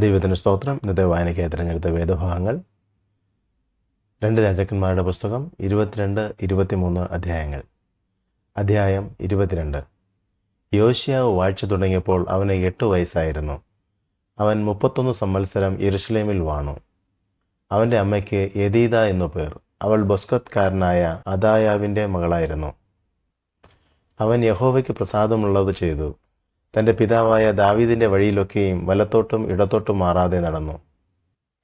ദൈവത്തിന് സ്തോത്രം. ഇന്നത്തെ വായനയ്ക്കായി തിരഞ്ഞെടുത്ത വേദഭാഗങ്ങൾ. രണ്ട് രാജാക്കന്മാരുടെ പുസ്തകം ഇരുപത്തിരണ്ട് ഇരുപത്തിമൂന്ന് അധ്യായങ്ങൾ. അധ്യായം ഇരുപത്തിരണ്ട്. യോശിയാവ് വാഴ്ച തുടങ്ങിയപ്പോൾ അവന് എട്ട് വയസ്സായിരുന്നു. അവൻ മുപ്പത്തൊന്ന് സംവത്സരം യെരുഷലേമിൽ വാണു. അവന്റെ അമ്മയ്ക്ക് യദീദ എന്നു പേർ. അവൾ ബൊസ്കത്കാരനായ അദായാവിന്റെ മകളായിരുന്നു. അവൻ യഹോവയ്ക്ക് പ്രസാദമുള്ളത് ചെയ്തു. തന്റെ പിതാവായ ദാവീദിന്റെ വഴിയിലൊക്കെയും വലത്തോട്ടും ഇടത്തോട്ടും മാറാതെ നടന്നു.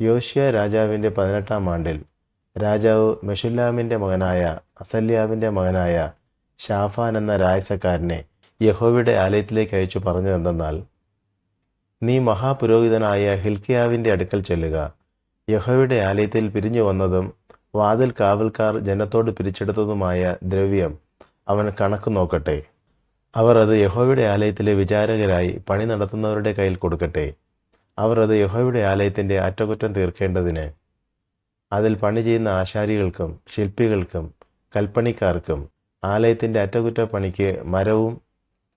യോഷ്യ രാജാവിന്റെ പതിനെട്ടാം ആണ്ടിൽ രാജാവ് മെഷുല്ലാമിന്റെ മകനായ അസല്യാവിന്റെ മകനായ ഷാഫാൻ എന്ന രായസക്കാരനെ യഹോവയുടെ ആലയത്തിലേക്ക് അയച്ചു പറഞ്ഞു പറഞ്ഞതെന്തെന്നാൽ നീ മഹാപുരോഹിതനായ ഹിൽക്കിയാവിന്റെ അടുക്കൽ ചെല്ലുക. യഹോവയുടെ ആലയത്തിൽ പിരിഞ്ഞു വന്നതും വാതിൽ കാവൽക്കാർ ജനത്തോട് പിരിച്ചെടുത്തതുമായ ദ്രവ്യം അവൻ കണക്ക് നോക്കട്ടെ. അവർ അത് യഹോവയുടെ ആലയത്തിലെ വിചാരകരായി പണി നടത്തുന്നവരുടെ കയ്യിൽ കൊടുക്കട്ടെ. അവർ അത് യഹോവയുടെ ആലയത്തിന്റെ അറ്റകുറ്റം തീർക്കേണ്ടതിന് അതിൽ പണി ചെയ്യുന്ന ആശാരികൾക്കും ശില്പികൾക്കും കൽപ്പണിക്കാർക്കും ആലയത്തിന്റെ അറ്റകുറ്റപ്പണിക്ക് മരവും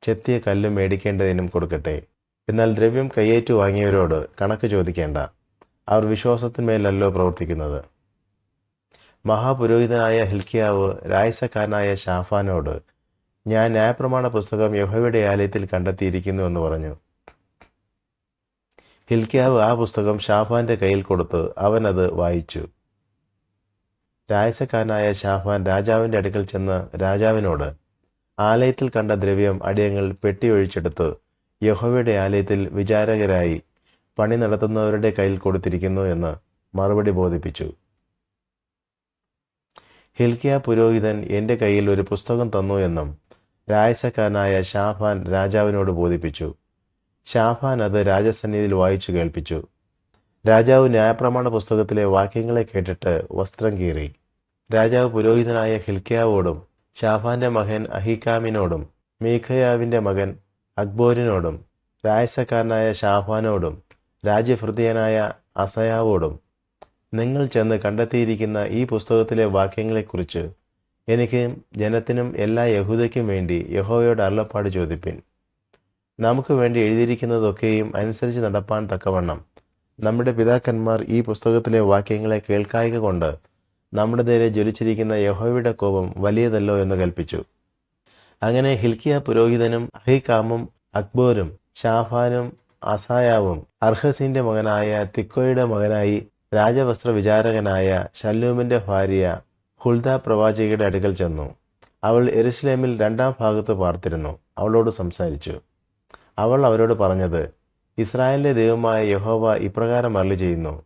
ചെത്തിയ കല്ലും മേടിക്കേണ്ടതിനും കൊടുക്കട്ടെ. എന്നാൽ ദ്രവ്യം കയ്യേറ്റു വാങ്ങിയവരോട് കണക്ക് ചോദിക്കേണ്ട. അവർ വിശ്വാസത്തിന്മേലല്ലോ പ്രവർത്തിക്കുന്നത്. മഹാപുരോഹിതനായ ഹിൽക്കിയാവ് രായസക്കാരനായ ഷാഫാനോട് ഞാൻ ന്യായപ്രമാണ പുസ്തകം യഹോയുടെ ആലയത്തിൽ കണ്ടെത്തിയിരിക്കുന്നു എന്ന് പറഞ്ഞു. ഹിൽക്യാവ് ആ പുസ്തകം ഷാഫാന്റെ കയ്യിൽ കൊടുത്ത് അവൻ അത് വായിച്ചു. രായസക്കാരനായ ഷാഫാൻ രാജാവിന്റെ അടുക്കൽ ചെന്ന് രാജാവിനോട് ആലയത്തിൽ കണ്ട ദ്രവ്യം അടിയങ്ങൾ പെട്ടിയൊഴിച്ചെടുത്ത് യഹോവയുടെ ആലയത്തിൽ വിചാരകരായി പണി നടത്തുന്നവരുടെ കയ്യിൽ കൊടുത്തിരിക്കുന്നു എന്ന് മറുപടി ബോധിപ്പിച്ചു. ഹിൽക്കിയ പുരോഹിതൻ എന്റെ കയ്യിൽ ഒരു പുസ്തകം തന്നു എന്നും രായസക്കാരനായ ഷാഫാൻ രാജാവിനോട് ബോധിപ്പിച്ചു. ഷാഫാൻ അത് രാജസന്നിധിയിൽ വായിച്ചു കേൾപ്പിച്ചു. രാജാവ് ന്യായപ്രമാണ പുസ്തകത്തിലെ വാക്യങ്ങളെ കേട്ടിട്ട് വസ്ത്രം കീറി. രാജാവ് പുരോഹിതനായ ഹിൽക്കിയാവോടും ഷാഫാന്റെ മകൻ അഹിക്കാമിനോടും മീഖയാവിന്റെ മകൻ അക്ബോരിനോടും രായസക്കാരനായ ഷാഫാനോടും രാജ്യഹൃദയനായ അസയാവോടും നിങ്ങൾ ചെന്ന് കണ്ടെത്തിയിരിക്കുന്ന ഈ പുസ്തകത്തിലെ വാക്യങ്ങളെക്കുറിച്ച് എനിക്ക് ജനത്തിനും എല്ലാ യഹൂദയ്ക്കും വേണ്ടി യഹോവയോട് അരുളപ്പാട് ചോദിപ്പിൻ. നമുക്ക് വേണ്ടി എഴുതിയിരിക്കുന്നതൊക്കെയും അനുസരിച്ച് നടപ്പാൻ തക്കവണ്ണം. നമ്മുടെ പിതാക്കന്മാർ ഈ പുസ്തകത്തിലെ വാക്യങ്ങളെ കേൾക്കായിക കൊണ്ട് നമ്മുടെ നേരെ ജ്വലിച്ചിരിക്കുന്ന യഹോവയുടെ കോപം വലിയതല്ലോ എന്ന് കൽപ്പിച്ചു. അങ്ങനെ ഹിൽക്കിയ പുരോഹിതനും അഹികാമും അക്ബോരും ഷാഫാനും അസായാവും അർഹസിന്റെ മകനായ തിക്കോയുടെ മകനായി രാജവസ്ത്ര വിചാരകനായ ഷല്ലൂമിന്റെ ഭാര്യ ഹുൽദ പ്രവാചകയുടെ അടുക്കൽ ചെന്നു. അവൾ എരുസലേമിൽ രണ്ടാം ഭാഗത്ത് പാർത്തിരുന്നു. അവളോട് സംസാരിച്ചു. അവൾ അവരോട് പറഞ്ഞത് ഇസ്രായേലിന്റെ ദൈവമായ യഹോവ ഇപ്രകാരം അരളി ചെയ്യുന്നു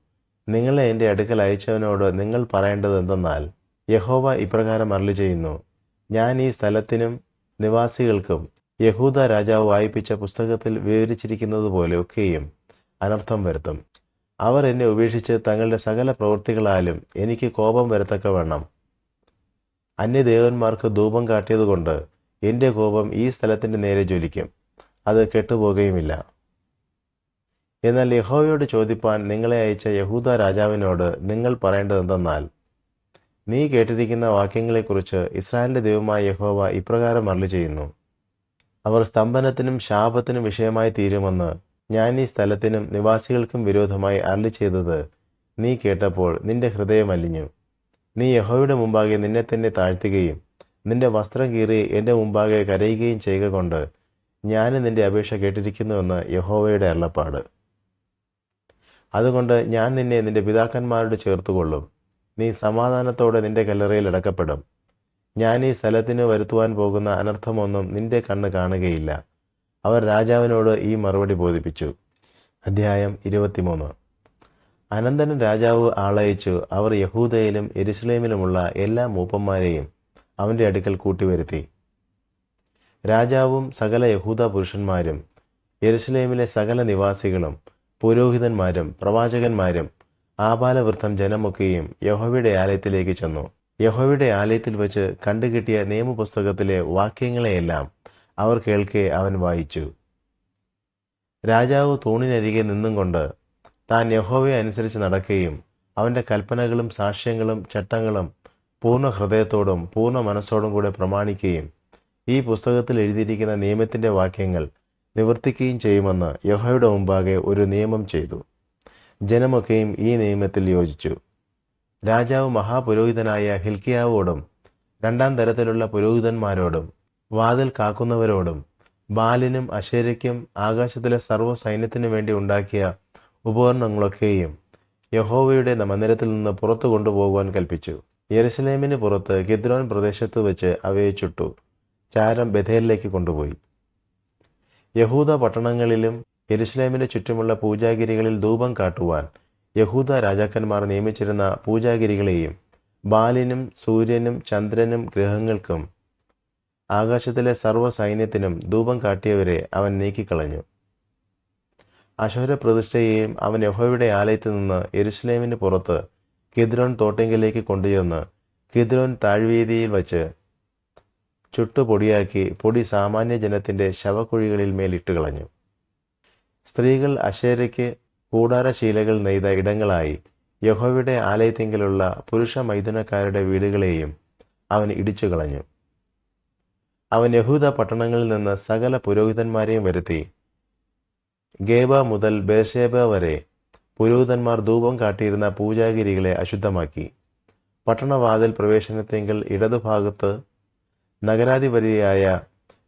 നിങ്ങളെ എന്റെ അടുക്കൽ അയച്ചവനോട് നിങ്ങൾ പറയേണ്ടത് എന്തെന്നാൽ യഹോവ ഇപ്രകാരം അരളി ചെയ്യുന്നു ഞാൻ ഈ സ്ഥലത്തിനും നിവാസികൾക്കും യഹൂദ രാജാവ് വായിപ്പിച്ച പുസ്തകത്തിൽ വിവരിച്ചിരിക്കുന്നത് പോലെ ഒക്കെയും അനർത്ഥം വരുത്തും. അവർ എന്നെ ഉപേക്ഷിച്ച് തങ്ങളുടെ സകല പ്രവൃത്തികളാലും എനിക്ക് കോപം വരത്തക്കവണ്ണം അന്യദേവന്മാർക്ക് ധൂപം കാട്ടിയതുകൊണ്ട് എന്റെ കോപം ഈ സ്ഥലത്തിന്റെ നേരെ ജ്വലിക്കും. അത് കെട്ടുപോകുകയുമില്ല എന്നാൽ യഹോവയോട് ചോദിപ്പാൻ നിങ്ങളെ അയച്ച യഹൂദ രാജാവിനോട് നിങ്ങൾ പറയേണ്ടത് എന്തെന്നാൽ നീ കേട്ടിരിക്കുന്ന വാക്യങ്ങളെക്കുറിച്ച് ഇസ്രായേലിന്റെ ദൈവമായ യഹോവ ഇപ്രകാരം അരളി ചെയ്യുന്നു അവർ സ്തംഭനത്തിനും ശാപത്തിനും വിഷയമായി തീരുമെന്ന് ഞാൻ ഈ സ്ഥലത്തിനും നിവാസികൾക്കും വിരോധമായി അരളി ചെയ്തത് നീ കേട്ടപ്പോൾ നിന്റെ ഹൃദയം അലിഞ്ഞു. നീ യഹോയുടെ മുമ്പാകെ നിന്നെ തന്നെ താഴ്ത്തുകയും നിന്റെ വസ്ത്രം കീറി എന്റെ മുമ്പാകെ കരയുകയും ചെയ്യുക കൊണ്ട് ഞാൻ നിന്റെ അപേക്ഷ കേട്ടിരിക്കുന്നുവെന്ന് യഹോവയുടെ അരുളപ്പാട്. അതുകൊണ്ട് ഞാൻ നിന്നെ നിന്റെ പിതാക്കന്മാരോട് ചേർത്തുകൊള്ളും. നീ സമാധാനത്തോടെ നിന്റെ കല്ലറയിൽ അടക്കപ്പെടും. ഞാൻ ഈ സ്ഥലത്തിന് വരുത്തുവാൻ പോകുന്ന അനർത്ഥമൊന്നും നിന്റെ കണ്ണ് കാണുകയില്ല. അവർ രാജാവിനോട് ഈ മറുപടി ബോധിപ്പിച്ചു. അധ്യായം ഇരുപത്തിമൂന്ന്. അനന്തരൻ രാജാവ് ആളയച്ചു. അവർ യഹൂദയിലും എരുസലേമിലുമുള്ള എല്ലാ മൂപ്പന്മാരെയും അവന്റെ അടുക്കൽ കൂട്ടിവരുത്തി. രാജാവും സകല യഹൂദ പുരുഷന്മാരും യെരുസലേമിലെ സകല നിവാസികളും പുരോഹിതന്മാരും പ്രവാചകന്മാരും ആപാലവൃത്തം ജനമൊക്കെയും യഹോവയുടെ ആലയത്തിലേക്ക് ചെന്നു. യഹോവയുടെ ആലയത്തിൽ വെച്ച് കണ്ടുകിട്ടിയ നിയമപുസ്തകത്തിലെ വാക്യങ്ങളെയെല്ലാം അവർ കേൾക്കെ അവൻ വായിച്ചു. രാജാവ് തൂണിനരികെ നിന്നും കൊണ്ട് താൻ യഹോവയെ അനുസരിച്ച് നടക്കുകയും അവന്റെ കൽപ്പനകളും സാക്ഷ്യങ്ങളും ചട്ടങ്ങളും പൂർണ ഹൃദയത്തോടും പൂർണ മനസ്സോടും കൂടെ പ്രമാണിക്കുകയും ഈ പുസ്തകത്തിൽ എഴുതിയിരിക്കുന്ന നിയമത്തിന്റെ വാക്യങ്ങൾ നിവർത്തിക്കുകയും ചെയ്യുമെന്ന് യഹോയുടെ മുമ്പാകെ ഒരു നിയമം ചെയ്തു. ജനമൊക്കെയും ഈ നിയമത്തിൽ യോജിച്ചു. രാജാവ് മഹാപുരോഹിതനായ ഹിൽക്കിയാവോടും രണ്ടാം തരത്തിലുള്ള പുരോഹിതന്മാരോടും വാതിൽ കാക്കുന്നവരോടും ബാലിനും അശേരയ്ക്കും ആകാശത്തിലെ സർവ സൈന്യത്തിനു വേണ്ടി ഉണ്ടാക്കിയ ഉപകരണങ്ങളൊക്കെയും യഹോവയുടെ മന്ദിരത്തിൽ നിന്ന് പുറത്തു കൊണ്ടുപോകുവാൻ കൽപ്പിച്ചു. യെരുസലേമിന് പുറത്ത് ഗിദ്രോൻ പ്രദേശത്ത് വെച്ച് അവയെ ചുട്ടു. ചാരം ബഥേലിലേക്ക് കൊണ്ടുപോയി. യഹൂദ പട്ടണങ്ങളിലും യെരുസലേമിന് ചുറ്റുമുള്ള പൂജാഗിരികളിൽ ധൂപം കാട്ടുവാൻ യഹൂദ രാജാക്കന്മാർ നിയമിച്ചിരുന്ന പൂജാഗിരികളെയും ബാലിനും സൂര്യനും ചന്ദ്രനും ഗ്രഹങ്ങൾക്കും ആകാശത്തിലെ സർവ സൈന്യത്തിനും ധൂപം കാട്ടിയവരെ അവൻ നീക്കിക്കളഞ്ഞു. അശോര പ്രതിഷ്ഠയെയും അവൻ യഹോവയുടെ ആലയത്തിൽ നിന്ന് എരുസലേമിന് പുറത്ത് കിദ്രോൻ തോട്ടിങ്കിലേക്ക് കൊണ്ടുചെന്ന് കിദ്രോൻ താഴ്വീതിയിൽ വച്ച് ചുട്ടുപൊടിയാക്കി പൊടി സാമാന്യ ജനത്തിന്റെ ശവക്കുഴികളിൽ മേലിട്ട് കളഞ്ഞു സ്ത്രീകൾ അശേരയ്ക്ക് കൂടാരശീലകൾ നെയ്ത ഇടങ്ങളായി യഹോവയുടെ ആലയത്തെങ്കിലുള്ള പുരുഷ മൈഥുനക്കാരുടെ വീടുകളെയും അവൻ ഇടിച്ചു കളഞ്ഞു അവൻ യഹൂദ പട്ടണങ്ങളിൽ നിന്ന് സകല പുരോഹിതന്മാരെയും വരുത്തി ഗേബ മുതൽ ബേസേബ വരെ പുരോഹിതന്മാർ ധൂപം കാട്ടിയിരുന്ന പൂജാഗിരികളെ അശുദ്ധമാക്കി. പട്ടണവാതിൽ പ്രവേശനത്തെങ്കിൽ ഇടതുഭാഗത്ത് നഗരാധിപതിയായ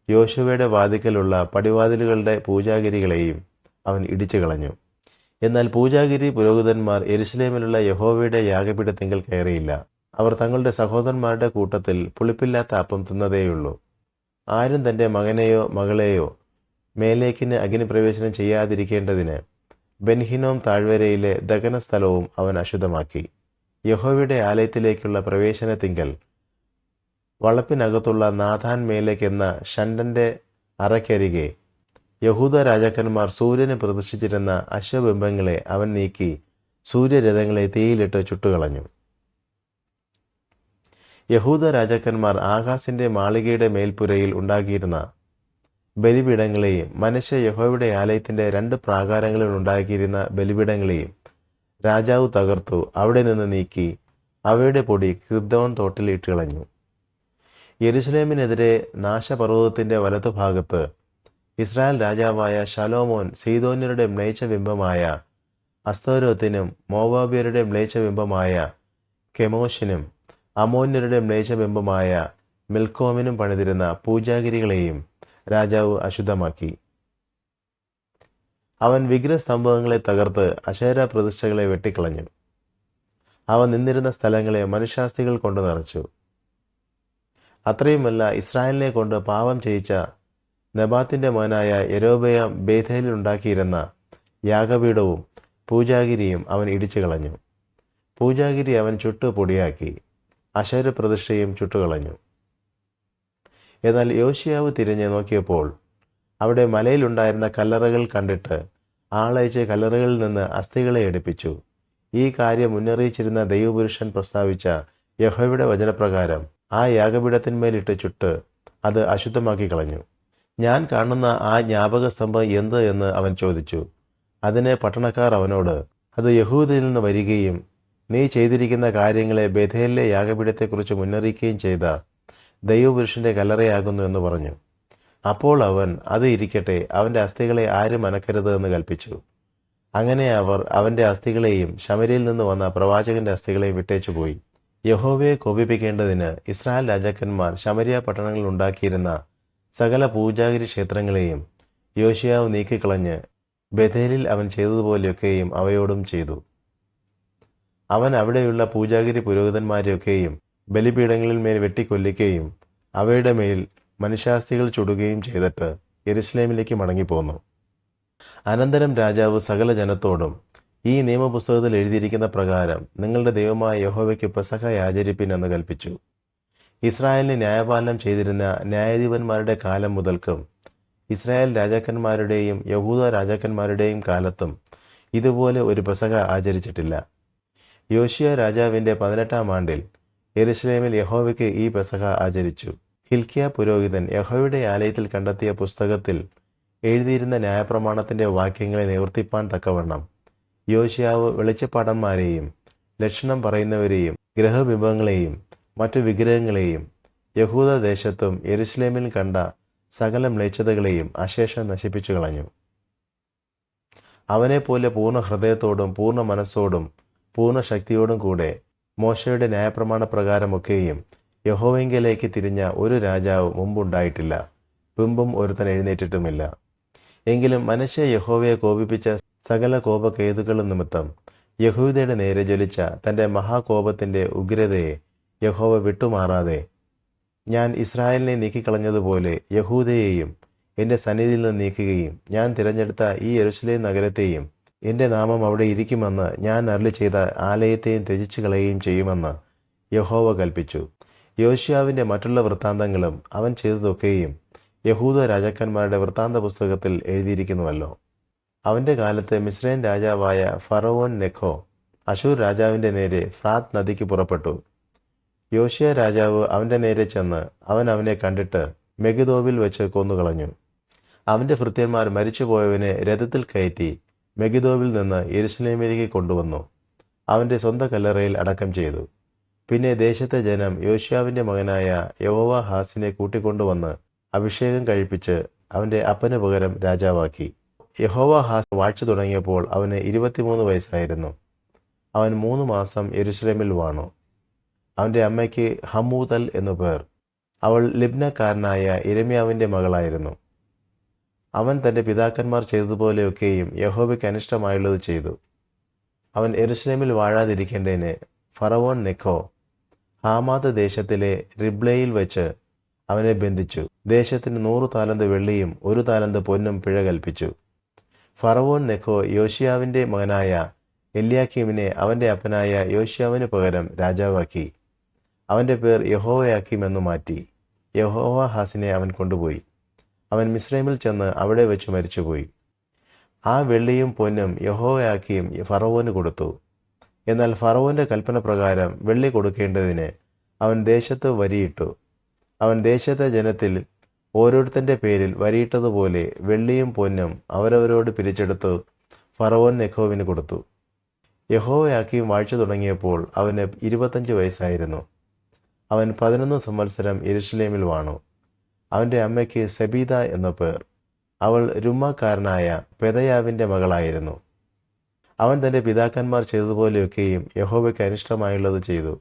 യോശുവയുടെ വാതിക്കലുള്ള പടിവാതിലുകളുടെ പൂജാഗിരികളെയും അവൻ ഇടിച്ചു കളഞ്ഞു. എന്നാൽ പൂജാഗിരി പുരോഹിതന്മാർ എരുസലേമിലുള്ള യഹോവയുടെ യാഗപീഠത്തെങ്കിൽ കയറിയില്ല. അവർ തങ്ങളുടെ സഹോദരന്മാരുടെ കൂട്ടത്തിൽ പുളിപ്പില്ലാത്ത അപ്പം തിന്നതേയുള്ളൂ. ആരും തന്റെ മകനെയോ മകളെയോ മേലേക്കിന് അഗ്നിപ്രവേശനം ചെയ്യാതിരിക്കേണ്ടതിന് ബെൻഹിനോം താഴ്വരയിലെ ദഹന സ്ഥലവും അവൻ അശുദ്ധമാക്കി. യഹോവയുടെ ആലയത്തിലേക്കുള്ള പ്രവേശനത്തിങ്കൽ വളപ്പിനകത്തുള്ള നാഥാൻ മേലേക്ക് എന്ന ഷണ്ടന്റെ അറയ്ക്കരികെ യഹൂദ രാജാക്കന്മാർ സൂര്യന് പ്രദർശിച്ചിരുന്ന അശ്വബിംബങ്ങളെ അവൻ നീക്കി സൂര്യരഥങ്ങളെ തീയിലിട്ട് ചുട്ടുകളഞ്ഞു. യഹൂദ രാജാക്കന്മാർ ആകാശിന്റെ മാളികയുടെ മേൽപ്പുരയിൽ ഉണ്ടാക്കിയിരുന്ന ബലിപീഠങ്ങളെയും മനുഷ്യ യഹോവയുടെ ആലയത്തിന്റെ രണ്ട് പ്രാകാരങ്ങളിൽ ഉണ്ടാക്കിയിരുന്ന ബലിപീഠങ്ങളെയും രാജാവ് തകർത്തു അവിടെ നിന്ന് നീക്കി അവയുടെ പൊടി കിർദോൺ തോട്ടിൽ ഇട്ടുകളഞ്ഞു. യെരുസലേമിനെതിരെ നാശപർവതത്തിന്റെ വലതുഭാഗത്ത് ഇസ്രായേൽ രാജാവായ ശലോമോൻ സീതോന്യരുടെ മ്ലേച്ഛബിംബമായ അസ്തോരത്തിനും മോവാബിയരുടെ മ്ലേച്ഛബിംബമായ കെമോഷിനും അമോന്യരുടെ മ്ലേച്ഛബിംബമായ മിൽക്കോമിനും പണിതിരുന്ന പൂജാഗിരികളെയും രാജാവ് അശുദ്ധമാക്കി. അവൻ വിഗ്രഹസ്തംഭങ്ങളെ തകർത്ത് അശേര പ്രതിഷ്ഠകളെ വെട്ടിക്കളഞ്ഞു. അവ നിന്നിരുന്ന സ്ഥലങ്ങളെ മനുഷ്യാസ്തികൾ കൊണ്ട് നിറച്ചു. അത്രയുമല്ല ഇസ്രായേലിനെ കൊണ്ട് പാപം ചെയ്യിച്ച നെബാത്തിന്റെ മോനായ യരോബയാം ബേഥേലിൽ ഉണ്ടാക്കിയിരുന്ന യാഗപീഠവും പൂജാഗിരിയും അവൻ ഇടിച്ചു കളഞ്ഞു. പൂജാഗിരി അവൻ ചുട്ടു പൊടിയാക്കി. അശേര പ്രതിഷ്ഠയും ചുട്ടുകളഞ്ഞു. എന്നാൽ യോശിയാവ് തിരിഞ്ഞ് നോക്കിയപ്പോൾ അവിടെ മലയിലുണ്ടായിരുന്ന കല്ലറകൾ കണ്ടിട്ട് ആളയച്ച് കല്ലറകളിൽ നിന്ന് അസ്ഥികളെ എടുപ്പിച്ചു. ഈ കാര്യം മുന്നറിയിച്ചിരുന്ന ദൈവപുരുഷൻ പ്രസ്താവിച്ച യഹോയുടെ വചനപ്രകാരം ആ യാഗപീഠത്തിന്മേലിട്ട് ചുട്ട് അത് അശുദ്ധമാക്കി കളഞ്ഞു ഞാൻ കാണുന്ന ആ ജ്ഞാപക സ്തംഭം എന്ത് എന്ന് അവൻ ചോദിച്ചു. അതിന് പട്ടണക്കാർ അവനോട് അത് യഹൂദയിൽ നിന്ന് വരികയും നീ ചെയ്തിരിക്കുന്ന കാര്യങ്ങളെ ബഥേലിലെ യാഗപീഠത്തെക്കുറിച്ച് മുന്നറിയിക്കുകയും ചെയ്ത ദൈവപുരുഷന്റെ കല്ലറയാകുന്നു എന്ന് പറഞ്ഞു. അപ്പോൾ അവൻ അത് ഇരിക്കട്ടെ അവന്റെ അസ്ഥികളെ ആരും അനക്കരുത് എന്ന് കൽപ്പിച്ചു. അങ്ങനെ അവർ അവന്റെ അസ്ഥികളെയും ശമരിയിൽ നിന്ന് വന്ന പ്രവാചകന്റെ അസ്ഥികളെയും വിട്ടേച്ചു പോയി. യഹോവയെ കോപിപ്പിക്കേണ്ടതിന് ഇസ്രായേൽ രാജാക്കന്മാർ ശമരിയ പട്ടണങ്ങളിൽ ഉണ്ടാക്കിയിരുന്ന സകല പൂജാഗിരി ക്ഷേത്രങ്ങളെയും യോശിയാവ് നീക്കിക്കളഞ്ഞ് ബഥേലിൽ അവൻ ചെയ്തതുപോലെയൊക്കെയും അവയോടും ചെയ്തു. അവൻ അവിടെയുള്ള പൂജാഗിരി പുരോഹിതന്മാരെയൊക്കെയും ബലിപീഠങ്ങളിൽ മേൽ വെട്ടിക്കൊല്ലിക്കുകയും അവയുടെ മേൽ മനുഷ്യാസ്ഥികൾ ചുടുകയും ചെയ്തിട്ട് യെരുസലേമിലേക്ക് മടങ്ങിപ്പോന്നു. അനന്തരം രാജാവ് സകല ജനത്തോടും ഈ നിയമപുസ്തകത്തിൽ എഴുതിയിരിക്കുന്ന പ്രകാരം നിങ്ങളുടെ ദൈവമായ യഹോവയ്ക്ക് പെസഹ ആചരിപ്പിൻ എന്ന് കൽപ്പിച്ചു. ഇസ്രായേലിന് ന്യായപാലനം ചെയ്തിരുന്ന ന്യായാധിപന്മാരുടെ കാലം മുതൽക്കും ഇസ്രായേൽ രാജാക്കന്മാരുടെയും യഹൂദ രാജാക്കന്മാരുടെയും കാലത്തും ഇതുപോലെ ഒരു പെസഹ ആചരിച്ചിട്ടില്ല. യോശിയ രാജാവിന്റെ പതിനെട്ടാം ആണ്ടിൽ യെരുസലേമിൽ യഹോവയ്ക്ക് ഈ പെസഹ ആചരിച്ചു. ഹിൽക്കിയ പുരോഹിതൻ യഹോവയുടെ ആലയത്തിൽ കണ്ടെത്തിയ പുസ്തകത്തിൽ എഴുതിയിരുന്ന ന്യായപ്രമാണത്തിന്റെ വാക്യങ്ങളെ നിവർത്തിപ്പാൻ തക്കവണ്ണം. യോശിയാവ് വെളിച്ചപ്പാടന്മാരെയും ലക്ഷണം പറയുന്നവരെയും ഗ്രഹവിഭവങ്ങളെയും മറ്റു വിഗ്രഹങ്ങളെയും യഹൂദ ദേശത്തും എരുസലേമിൽ കണ്ട സകല മ്ലേച്ഛതകളെയും അശേഷം നശിപ്പിച്ചു കളഞ്ഞു. അവനെപ്പോലെ പൂർണ ഹൃദയത്തോടും പൂർണ മനസ്സോടും പൂർണ ശക്തിയോടും കൂടെ മോശയുടെ ന്യായപ്രമാണ പ്രകാരമൊക്കെയും യഹോവെങ്കിലേക്ക് തിരിഞ്ഞ ഒരു രാജാവ് മുമ്പുണ്ടായിട്ടില്ല. പിമ്പും ഒരുത്തൻ എഴുന്നേറ്റിട്ടുമില്ല. എങ്കിലും മനുഷ്യ യഹോവയെ കോപിപ്പിച്ച സകല കോപകേതുക്കളും നിമിത്തം യഹൂദയുടെ നേരെ ജ്വലിച്ച തന്റെ മഹാകോപത്തിന്റെ ഉഗ്രതയെ യഹോവ വിട്ടുമാറാതെ ഞാൻ ഇസ്രായേലിനെ നീക്കിക്കളഞ്ഞതുപോലെ യഹൂദയെയും എന്റെ സന്നിധിയിൽ നിന്ന് നീക്കുകയും ഞാൻ തിരഞ്ഞെടുത്ത ഈ യെരുശലേം നഗരത്തെയും എന്റെ നാമം അവിടെ ഇരിക്കുമെന്ന് ഞാൻ അരളി ചെയ്ത ആലയത്തെയും ത്യജിച്ചു കളയുകയും ചെയ്യുമെന്ന് യഹോവ കൽപ്പിച്ചു. യോശിയാവിന്റെ മറ്റുള്ള വൃത്താന്തങ്ങളും അവൻ ചെയ്തതൊക്കെയും യഹൂദ രാജാക്കന്മാരുടെ വൃത്താന്ത പുസ്തകത്തിൽ എഴുതിയിരിക്കുന്നുവല്ലോ. അവന്റെ കാലത്ത് മിസ്രൈൻ രാജാവായ ഫറോവോൻ നെഖോ അശൂർ രാജാവിന്റെ നേരെ ഫ്രാത്ത് നദിക്ക് പുറപ്പെട്ടു. യോശിയ രാജാവ് അവന്റെ നേരെ ചെന്ന് അവൻ അവനെ കണ്ടിട്ട് മെഗിദോവിൽ വെച്ച് കൊന്നുകളഞ്ഞു. അവന്റെ ഭൃത്യന്മാർ മരിച്ചുപോയവനെ രഥത്തിൽ കയറ്റി മെഗിദോവിൽ നിന്ന് യെരുസലേമിലേക്ക് കൊണ്ടുവന്നു. അവന്റെ സ്വന്തം കല്ലറയിൽ അടക്കം ചെയ്തു. പിന്നെ ദേശത്തെ ജനം യോഷ്യാവിന്റെ മകനായ യവോവ ഹാസിനെ കൂട്ടിക്കൊണ്ടുവന്ന് അഭിഷേകം കഴിപ്പിച്ച് അവന്റെ അപ്പന് പകരം രാജാവാക്കി. യഹോവ ഹാസ് വാഴ്ച തുടങ്ങിയപ്പോൾ അവന് ഇരുപത്തിമൂന്ന് വയസ്സായിരുന്നു. അവൻ മൂന്ന് മാസം യെരുസലേമിൽ വാണു. അവന്റെ അമ്മയ്ക്ക് ഹമ്മൂതൽ എന്നു പേർ. അവൾ ലിബ്നക്കാരനായ ഇരമ്യാവിന്റെ മകളായിരുന്നു. അവൻ തന്റെ പിതാക്കന്മാർ ചെയ്തതുപോലെയൊക്കെയും യഹോബയ്ക്ക് അനിഷ്ടമായുള്ളത് ചെയ്തു. അവൻ എരുസലേമിൽ വാഴാതിരിക്കേണ്ടതിന് ഫറവോൺ നെഖോ ഹാമാത്ത് ദേശത്തിലെ റിബ്ലയിൽ വെച്ച് അവനെ ബന്ധിച്ചു. ദേശത്തിന് നൂറു താലന്ത് വെള്ളിയും ഒരു താലന്ത് പൊന്നും പിഴ കൽപ്പിച്ചു. ഫറവോൺ നെഖോ യോഷിയാവിന്റെ മകനായ എല്യാക്കീമിനെ അവന്റെ അപ്പനായ യോഷിയാവിന് പകരം രാജാവാക്കി. അവന്റെ പേർ യഹോവയാക്കീം എന്നു മാറ്റി. യഹോവ ഹാസിനെ അവൻ കൊണ്ടുപോയി. അവൻ മിസ്രൈമിൽ ചെന്ന് അവിടെ വെച്ച് മരിച്ചുപോയി. ആ വെള്ളിയും പൊന്നും യഹോയാക്കിയും ഫറവോന് കൊടുത്തു. എന്നാൽ ഫറവോന്റെ കൽപ്പന പ്രകാരം വെള്ളി കൊടുക്കേണ്ടതിന് അവൻ ദേശത്ത് വരിയിട്ടു. അവൻ ദേശത്തെ ജനത്തിൽ ഓരോരുത്തന്റെ പേരിൽ വരിയിട്ടതുപോലെ വെള്ളിയും പൊന്നും അവരവരോട് പിരിച്ചെടുത്തു ഫറവോൻ നെഖോവിന് കൊടുത്തു. യഹോവയാക്കിയും വാഴ്ച തുടങ്ങിയപ്പോൾ അവന് ഇരുപത്തഞ്ച് വയസ്സായിരുന്നു. അവൻ പതിനൊന്ന് സംവത്സരം യെരുഷലേമിൽ വാണു. അവന്റെ അമ്മയ്ക്ക് സബീത എന്ന പേർ. അവൾ രുമ്മക്കാരനായ പെതയാവിന്റെ മകളായിരുന്നു. അവൻ തന്റെ പിതാക്കന്മാർ ചെയ്തതുപോലെയൊക്കെയും യഹോവയ്ക്ക് അനിഷ്ടമായുള്ളത് ചെയ്തു.